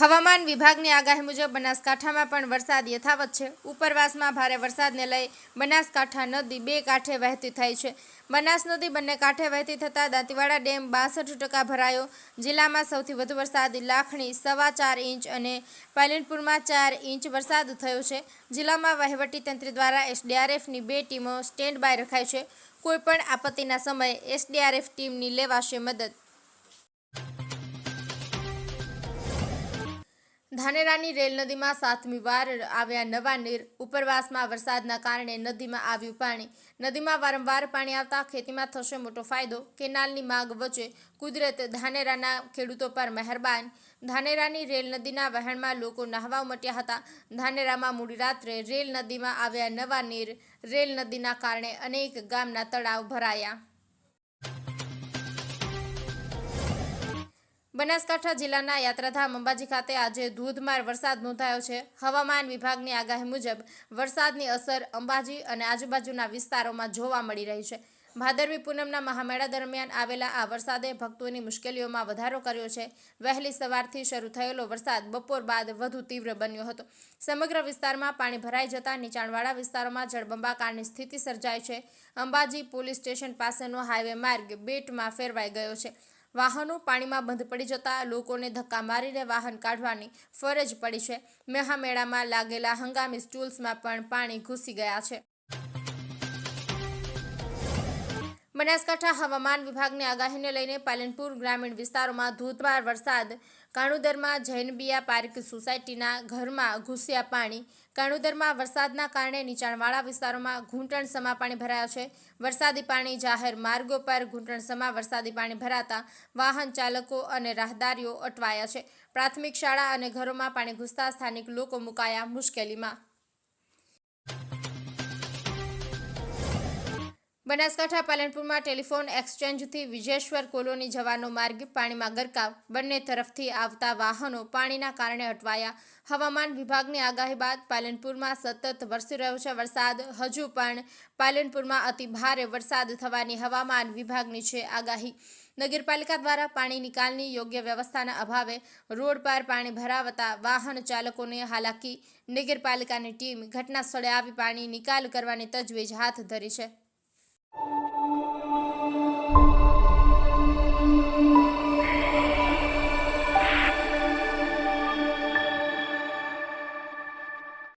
હવામાન વિભાગની આગાહી મુજબ બનાસકાંઠામાં પણ વરસાદ યથાવત છે. ઉપરવાસમાં ભારે વરસાદને લઈ બનાસકાંઠા નદી બે કાંઠે વહેતી થઈ છે. બનાસ નદી બંને કાંઠે વહેતી થતાં દાંતીવાડા ડેમ બાસઠ ટકા ભરાયો. જિલ્લામાં સૌથી વધુ વરસાદ લાખણી સવા ચાર ઇંચ અને પાલનપુરમાં ચાર ઇંચ વરસાદ થયો છે. જિલ્લામાં વહીવટી તંત્ર દ્વારા એસડીઆરએફની બે ટીમો સ્ટેન્ડ બાય રખાઈ છે. કોઈપણ આપત્તિના સમયે એસડીઆરએફ ટીમની લેવાશે મદદ. ધાનેરાની રેલ નદીમાં સાતમી વાર આવ્યા નવા નીર. ઉપરવાસમાં વરસાદના કારણે નદીમાં આવ્યું પાણી. નદીમાં વારંવાર પાણી આવતા ખેતીમાં થશે મોટો ફાયદો. કેનાલની માંગ વચ્ચે કુદરત ધાનેરાના ખેડૂતો પર મહેરબાન. ધાનેરાની રેલ નદીના વહેણમાં લોકો નહાવા ઉમટ્યા હતા. ધાનેરામાં મોડી રાત્રે રેલ નદીમાં આવ્યા નવા નીર. રેલ નદીના કારણે અનેક ગામના તળાવ ભરાયા. બનાસકાંઠા જિલ્લાના યાત્રાધામ અંબાજી ખાતે આજે ધોધમાર વરસાદ નોંધાયો છે. હવામાન વિભાગની આગાહી મુજબ વરસાદની અસર અંબાજી અને આજુબાજુના વિસ્તારોમાં જોવા મળી રહી છે. ભાદરવી પૂનમના મહામેળા દરમિયાન આવેલા આ વરસાદે ભક્તોની મુશ્કેલીઓમાં વધારો કર્યો છે. વહેલી સવારથી શરૂ થયેલો વરસાદ બપોર બાદ વધુ તીવ્ર બન્યો હતો. સમગ્ર વિસ્તારમાં પાણી ભરાઈ જતા નીચાણવાળા વિસ્તારોમાં જળબંબાકારની સ્થિતિ સર્જાઈ છે. અંબાજી પોલીસ સ્ટેશન પાસેનો હાઈવે માર્ગ બેટમાં ફેરવાઈ ગયો છે. વાહનો પાણીમાં બંધ પડી જતા લોકોને ધક્કા મારીને વાહન કાઢવાની ફરજ પડી છે. મહામેળામાં લાગેલા હંગામી સ્ટૂલ્સમાં પણ પાણી ઘૂસી ગયા છે. બનાસકાંઠા હવામાન વિભાગની આગાહીને લઈને પાલનપુર ગ્રામીણ વિસ્તારોમાં ધોધમાર વરસાદ. કાણુદરમાં જૈનબિયા પાર્ક સોસાયટીના ઘરમાં ઘૂસ્યા પાણી. કાણુદરમાં વરસાદના કારણે નીચાણવાળા વિસ્તારોમાં ઘૂંટણસમા પાણી ભરાયા છે. વરસાદી પાણી જાહેર માર્ગો પર ઘૂંટણસમા વરસાદી પાણી ભરાતા વાહન ચાલકો અને રાહદારીઓ અટવાયા છે. પ્રાથમિક શાળા અને ઘરોમાં પાણી ઘૂસતા સ્થાનિક લોકો મુકાયા મુશ્કેલીમાં. બનાસકાંઠા પાલનપુરમાં ટેલિફોન એક્સચેન્જથી વિજેશ્વર કોલોની જવાનો માર્ગ પાણીમાં ગરકાવ. બંને તરફથી આવતા વાહનો પાણીના કારણે અટવાયા. હવામાન વિભાગની આગાહી બાદ પાલનપુરમાં સતત વરસી રહ્યો છે વરસાદ. હજુ પણ પાલનપુરમાં અતિ ભારે વરસાદ થવાની હવામાન વિભાગની છે આગાહી. નગરપાલિકા દ્વારા પાણી નિકાલની યોગ્ય વ્યવસ્થાના અભાવે રોડ પર પાણી ભરાવતા વાહન ચાલકોને હાલાકી. નગરપાલિકાની ટીમ ઘટના સ્થળે આવી પાણી નિકાલ કરવાની તજવીજ હાથ ધરી છે. you.